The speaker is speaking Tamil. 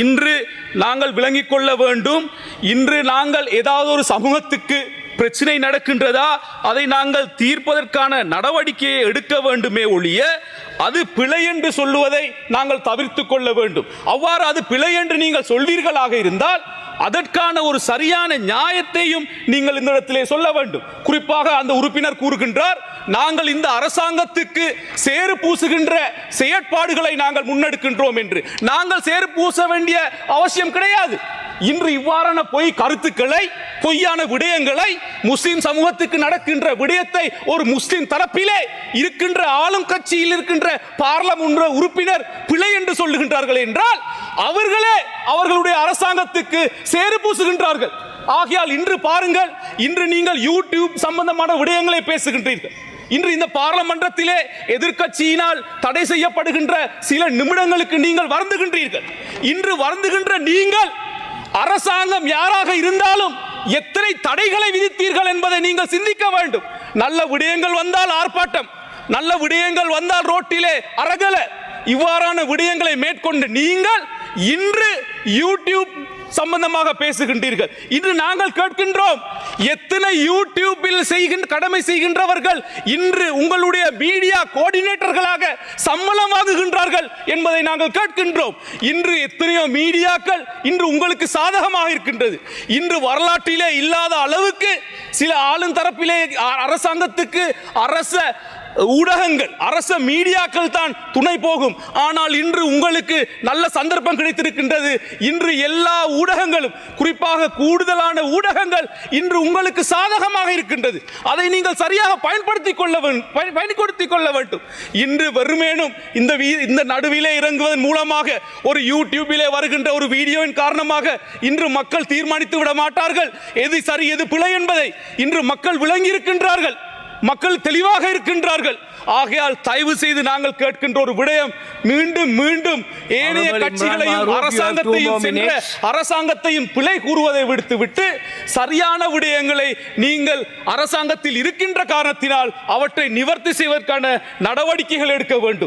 இன்று நாங்கள் விளங்கிக் கொள்ள வேண்டும். இன்று நாங்கள் ஏதாவது ஒரு சமூகத்துக்கு பிரச்சனை நடக்கின்றதா? அதை நாங்கள் தீர்ப்பதற்கான நடவடிக்கையை எடுக்க வேண்டுமே ஒழிய அது பிழை என்று சொல்லுவதை நாங்கள் தவிர்த்து கொள்ள வேண்டும். அவ்வாறு அது பிழை என்று நீங்கள் சொல்வீர்களாக இருந்தால் அதற்கான ஒரு சரியான நியாயத்தையும் நீங்கள் இந்த இடத்திலே சொல்ல வேண்டும். குறிப்பாக அந்த உறுப்பினர் கூறுகின்றார் நாங்கள் இந்த அரசாங்கத்துக்கு சேறு பூசுகின்ற செயற்பாடுகளை நாங்கள் முன்னெடுக்கின்றோம் என்று. நாங்கள் சேறு பூச வேண்டிய அவசியம் கிடையாது. இன்று இவ்வாறான பொய் கருத்துக்களை பொய்யான விடயங்களை முஸ்லிம் சமூகத்துக்கு நடக்கின்ற விடயத்தை ஒரு முஸ்லிம் தரப்பிலே இருக்கின்ற ஆளும் கட்சியில் இருக்கின்ற பார்லமென்ற உறுப்பினர் பிழை என்று சொல்லுகின்றார்கள் என்றால் அவர்களே அவர்களுடைய அரசாங்கத்துக்கு சேறு பூசுகின்றார்கள். ஆகையால் இன்று பாருங்கள் இன்று நீங்கள் யூடியூப் சம்பந்தமான விடயங்களை பேசுகின்றீர்கள். இன்று இந்த பாராளுமன்றத்திலே எதிர்க்கட்சியினால் தடை செய்யப்படுகின்ற சில நிமிடங்களுக்கு நீங்கள் வருந்துகின்றீர்கள். இன்று வருந்துகின்ற நீங்கள் அரசாங்கம் யாராக இருந்தாலும் எத்தனை தடைகளை விதித்தீர்கள் என்பதை நீங்கள் சிந்திக்க வேண்டும். நல்ல விடயங்கள் வந்தால் ஆர்ப்பாட்டம் நல்ல விடயங்கள் வந்தால் ரோட்டிலே அரகல. இவ்வாறான விடயங்களை மேற்கொண்டு நீங்கள் இன்று யூடியூப் சம்பந்தமாக பேசுகின்றீர்கள். இன்று நாங்கள் கேட்கின்றோம் எத்தனை யூடியூப்பில் செய்கின்ற கடமை செய்கின்றவர்கள் இன்று உங்களுடைய மீடியா கோஆர்டினேட்டர்களாக சம்பளம் வாங்குகின்றார்கள் என்பதை நாங்கள் கேட்கின்றோம். இன்று எத்தனையோ மீடியாக்கள் இன்று உங்களுக்கு சாதகமாக இருக்கின்றது. இன்று வரலாற்றிலே இல்லாத அளவுக்கு சில ஆளும் தரப்பிலே அரசாங்கத்துக்கு அரச ஊடகங்கள் அரச மீடியாக்கள் தான் துணை போகும். ஆனால் இன்று உங்களுக்கு நல்ல சந்தர்ப்பம் கிடைத்திருக்கின்றது. இன்று எல்லா ஊடகங்களும் குறிப்பாக கூடுதலான ஊடகங்கள் இன்று உங்களுக்கு சாதகமாக இருக்கின்றது. அதை நீங்கள் சரியாக பயன்படுத்திக் கொள்ள வேண்டும் பயன்- பயன்படுத்திக் கொள்ள வேண்டும். இன்று வெறுமேனும் இந்த வீ- இந்த நடுவிலே இறங்குவதன் மூலமாக ஒரு யூடியூபிலே வருகின்ற ஒரு வீடியோவின் காரணமாக இன்று மக்கள் தீர்மானித்து விட மாட்டார்கள். எது சரி எது பிழை என்பதை இன்று மக்கள் விளங்கி இருக்கின்றார்கள் மக்கள் தெளிவாக இருக்கின்றார்கள் ஆகையால் தயவு செய்து நாங்கள் கேட்கின்ற ஒரு விடயம் மீண்டும் மீண்டும் ஏனைய கட்சிகளையும் அரசாங்கத்தையும் சென்ற. அரசாங்கத்தையும் பிழை கூறுவதை விடுத்துவிட்டு சரியான விடயங்களை நீங்கள் அரசாங்கத்தில் இருக்கின்ற காரணத்தினால் அவற்றை நிவர்த்தி செய்வதற்கான நடவடிக்கைகள் எடுக்க வேண்டும்